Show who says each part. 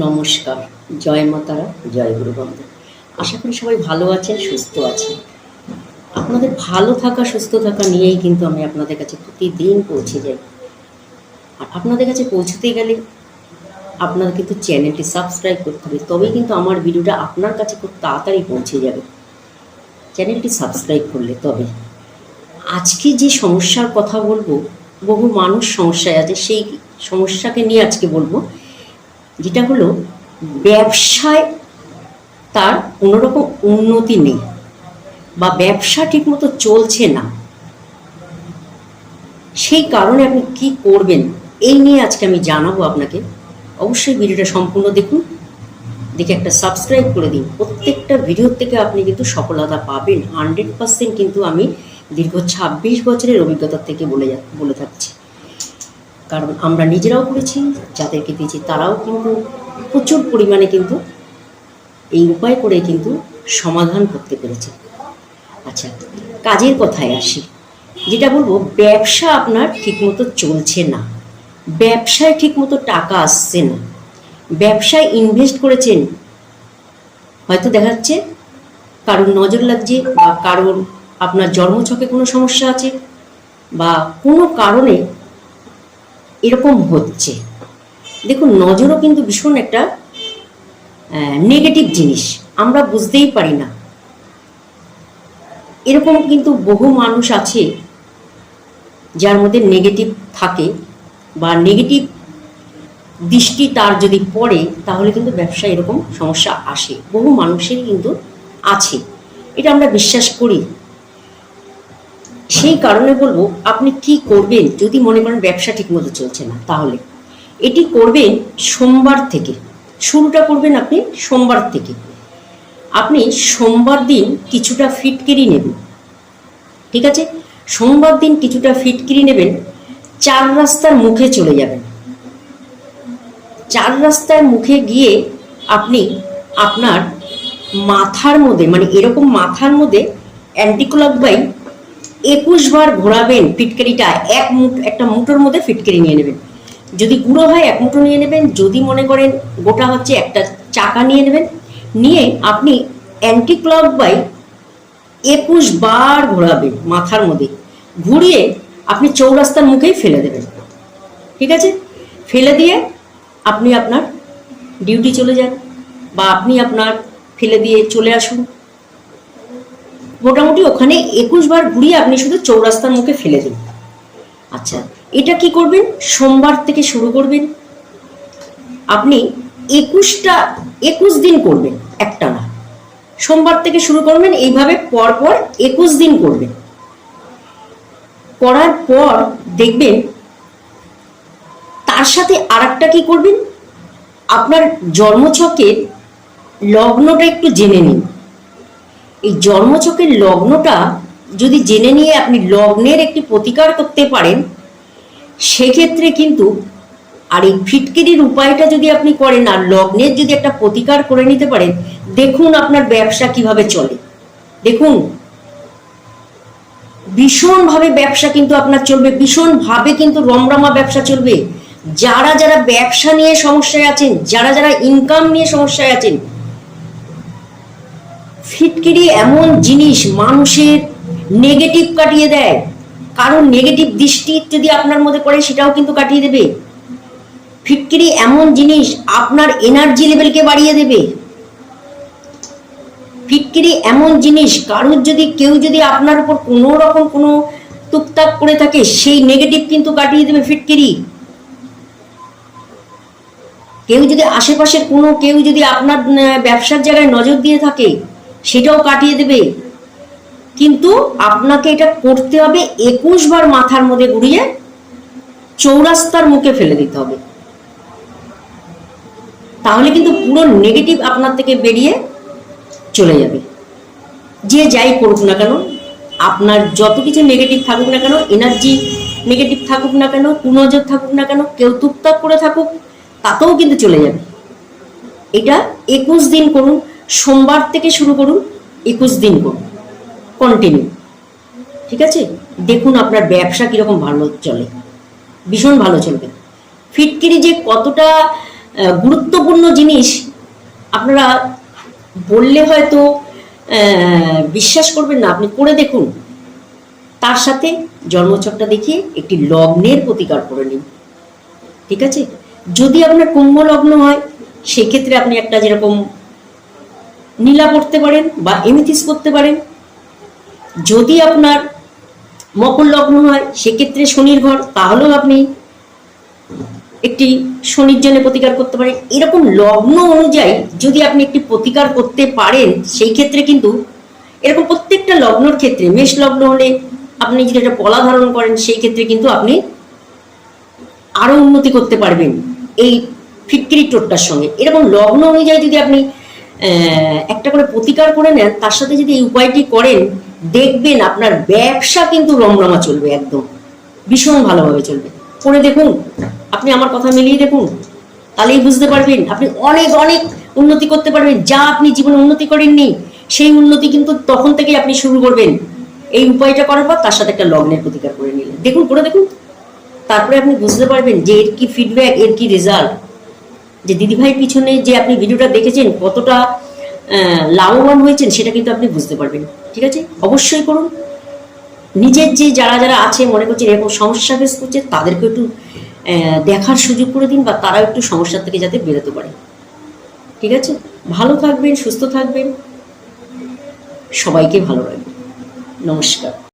Speaker 1: নমস্কার, জয় মাতারা জয় গুরু বন্ধু। আশা করি সবাই ভালো আছেন, সুস্থ আছেন। আপনাদের ভালো থাকা, সুস্থ থাকা নিয়েই কিন্তু আমি আপনাদের কাছে প্রতিদিন পৌঁছে যাই। আর আপনাদের কাছে পৌঁছতে গেলে আপনার কিন্তু চ্যানেলটি সাবস্ক্রাইব করতে হবে, তবেই কিন্তু আমার ভিডিওটা আপনার কাছে খুব তাড়াতাড়ি পৌঁছে যাবে। চ্যানেলটি সাবস্ক্রাইব করলে তবে আজকে যে সমস্যার কথা বলব, বহু মানুষ সমস্যায় আছে, সেই সমস্যাকে নিয়ে আজকে বলব। যেটা হলো, ব্যবসায় তার কোনোরকম উন্নতি নেই বা ব্যবসা ঠিকমতো চলছে না। সেই কারণে আপনি কি করবেন এই নিয়ে আজকে আমি জানাব আপনাকে। অবশ্যই ভিডিওটা সম্পূর্ণ দেখুন, দেখে একটা সাবস্ক্রাইব করে দিন। প্রত্যেকটা ভিডিওর থেকে আপনি কিন্তু সফলতা পাবেন। হান্ড্রেড পার্সেন্ট কিন্তু আমি দীর্ঘ ছাব্বিশ বছরের অভিজ্ঞতা থেকে বলে বলে থাকছি। কারণ আমরা নিজেরাও করেছি, যাদেরকে দিয়েছি তারাও কিন্তু প্রচুর পরিমাণে কিন্তু এই উপায় করে কিন্তু সমাধান করতে পেরেছে। আচ্ছা কাজের কথায় আসি। যেটা বলব, ব্যবসা আপনার ঠিকমতো চলছে না। ব্যবসায় ঠিকমতো টাকা আসছে না। ব্যবসায় ইনভেস্ট করেছেন, হয়তো দেখা যাচ্ছে কারোর নজর লাগছে বা কারোর আপনার জন্মছকে কোনো সমস্যা আছে বা কোনো কারণে এরকম হচ্ছে। দেখুন, নজরও কিন্তু ভীষণ একটা নেগেটিভ জিনিস। আমরা বুঝতেই পারি না। এরকম কিন্তু বহু মানুষ আছে যার মধ্যে নেগেটিভ থাকে বা নেগেটিভ দৃষ্টি তার যদি পড়ে, তাহলে কিন্তু ব্যবসা এরকম সমস্যা আসে। বহু মানুষেরই কিন্তু আছে। এটা আমরা বিশ্বাস করি। সেই কারণে বলব, আপনি কি করবেন যদি মনে করেন ব্যবসা ঠিকমতো চলছে না, তাহলে? এটি করবেন সোমবার থেকে। শুরুটা করবেন আপনি সোমবার থেকে। আপনি সোমবার দিন কিছুটা ফিটকিরি নেবেন। ঠিক আছে? সোমবার দিন কিছুটা ফিটকিরি নেবেন, চার রাস্তার মুখে চলে যাবেন। চার রাস্তার মুখে গিয়ে আপনি আপনার মাথার মধ্যে মানে এরকম মাথার মধ্যে অ্যান্টিক্লক বাই একুশ বার ঘোরাবেন ফিটকারিটা, এক মুঠ, একটা মুঠোর মধ্যে ফিটকারি নিয়ে নেবেন। যদি গুঁড়ো হয়, এক মুঠো নিয়ে নেবেন। যদি মনে করেন গোটা হচ্ছে, একটা চাকা নিয়ে নেবেন। নিয়ে আপনি অ্যান্টি ক্লক বাই একুশ বার ঘোরাবেন মাথার মধ্যে। ঘুরিয়ে আপনি চৌরাস্তার মুখেই ফেলে দেবেন। ঠিক আছে? ফেলে দিয়ে আপনি আপনার ডিউটি চলে যান বা আপনি আপনার ফেলে দিয়ে চলে আসুন। মোটামুটি ওখানে একুশ বার ঘুরিয়ে আপনি শুধু চৌরাস্তার মুখে ফেলে দিন। আচ্ছা এটা কি করবেন? সোমবার থেকে শুরু করবেন। আপনি একুশটা, একুশ দিন করবেন, একটা না। সোমবার থেকে শুরু করবেন, এইভাবে পরপর একুশ দিন করবেন। করার পর দেখবেন তার সাথে আর একটা কি করবেন? আপনার জন্মছকের লগ্নটা একটু জেনে নিন। এই জন্মছকের লগ্নটা যদি জেনে নিয়ে আপনি লগ্নের একটি প্রতিকার করতে পারেন, সেক্ষেত্রে কিন্তু আর এই ফিটকিরির উপায়টা যদি আপনি করেন, আর লগ্নের যদি একটা প্রতিকার করে নিতে পারেন, দেখুন আপনার ব্যবসা কীভাবে চলে। দেখুন, ভীষণভাবে ব্যবসা কিন্তু আপনার চলবে, ভীষণভাবে কিন্তু রমরমা ব্যবসা চলবে। যারা যারা ব্যবসা নিয়ে সমস্যায় আছেন, যারা যারা ইনকাম নিয়ে সমস্যায় আছেন ফিটকিরি এমন জিনিস মানুষের নেগেটিভ কাটিয়ে দেয়। কারণ নেগেটিভ দৃষ্টি যদি আপনার মধ্যে পড়ে, সেটাও কিন্তু কাটিয়ে দেবে। ফিটকিরি এমন জিনিস আপনার এনার্জি লেভেলকে বাড়িয়ে দেবে। ফিটকিরি এমন জিনিস কারোর যদি, কেউ যদি আপনার উপর কোনো রকম কোনো টুকটাক করে থাকে, সেই নেগেটিভ কিন্তু কাটিয়ে দেবে ফিটকিরি। কেউ যদি আশেপাশের কোনো, কেউ যদি আপনার ব্যবসার জায়গায় নজর দিয়ে থাকে সেটাও কাটিয়ে দেবে। কিন্তু আপনাকে এটা করতে হবে একুশ বার মাথার মধ্যে ঘুরিয়ে চৌরাস্তার মুখে ফেলে দিতে হবে। তাহলে কিন্তু পুরো নেগেটিভ আপনার থেকে বেরিয়ে চলে যাবে। যে যাই করুক না কেন, আপনার যত কিছু নেগেটিভ থাকুক না কেন এনার্জি নেগেটিভ থাকুক না কেন কুনজর থাকুক না কেন, কেউ টুকটাক করে থাকুক, তাতেও কিন্তু চলে যাবে। এটা একুশ দিন করুন সোমবার থেকে শুরু করুন, একুশ দিন করুন কন্টিনিউ ঠিক আছে? দেখুন আপনার ব্যবসা কীরকম ভালো চলে, ভীষণ ভালো চলবে। ফিটকিরি যে কতটা গুরুত্বপূর্ণ জিনিস, আপনারা বললে হয়তো বিশ্বাস করবেন না, আপনি করে দেখুন। তার সাথে জন্মচকটা দেখিয়ে একটি লগ্নের প্রতিকার করে নিন। ঠিক আছে? যদি আপনার কুম্ভ লগ্ন হয়, সেক্ষেত্রে আপনি একটা যেরকম নীলা করতে পারেন বা এমিথিস করতে পারেন। যদি আপনার মকর লগ্ন হয়, সেক্ষেত্রে শনির ঘর, তাহলেও আপনি একটি শনির জন্য প্রতিকার করতে পারেন। এরকম লগ্ন অনুযায়ী যদি আপনি একটি প্রতিকার করতে পারেন, সেই ক্ষেত্রে কিন্তু এরকম প্রত্যেকটা লগ্নর ক্ষেত্রে, মেষ লগ্ন হলে আপনি যদি একটা পলা ধারণ করেন, সেই ক্ষেত্রে কিন্তু আপনি আরও উন্নতি করতে পারবেন এই ফিটকিরি টোটকার সঙ্গে। এরকম লগ্ন অনুযায়ী যদি আপনি একটা করে প্রতিকার করে নেন, তার সাথে যদি এই উপায়টি করেন, দেখবেন আপনার ব্যবসা কিন্তু রমরমা চলবে একদম। ভীষণ ভালোভাবে চলবে। করে দেখুন, আপনি আমার কথা মিলিয়ে দেখুন, তাহলেই বুঝতে পারবেন, আপনি অনেক অনেক উন্নতি করতে পারবেন, যা আপনি জীবনে উন্নতি করেননি, সেই উন্নতি কিন্তু তখন থেকেই আপনি শুরু করবেন। এই উপায়টা করার পর তার সাথে একটা লগ্নের প্রতিকার করে নিলেন। দেখুন, করে দেখুন। তারপরে আপনি বুঝতে পারবেন যে এর কি ফিডব্যাক এর কি রেজাল্ট যে দিদিভাই পিছনে যে আপনি ভিডিওটা দেখেছেন, কতটা লাভবান হয়েছেন, সেটা কিন্তু আপনি বুঝতে পারবেন। ঠিক আছে? অবশ্যই করুন। নিজের যে যারা যারা আছে, মনে করছেন এরকম সমস্যা ফেস করছে তাদেরকে একটু দেখার সুযোগ করে দিন বা তারা একটু সমস্যার থেকে যাতে বেরোতে পারে। ঠিক আছে? ভালো থাকবেন, সুস্থ থাকবেন। সবাইকে ভালো রাখবেন। নমস্কার।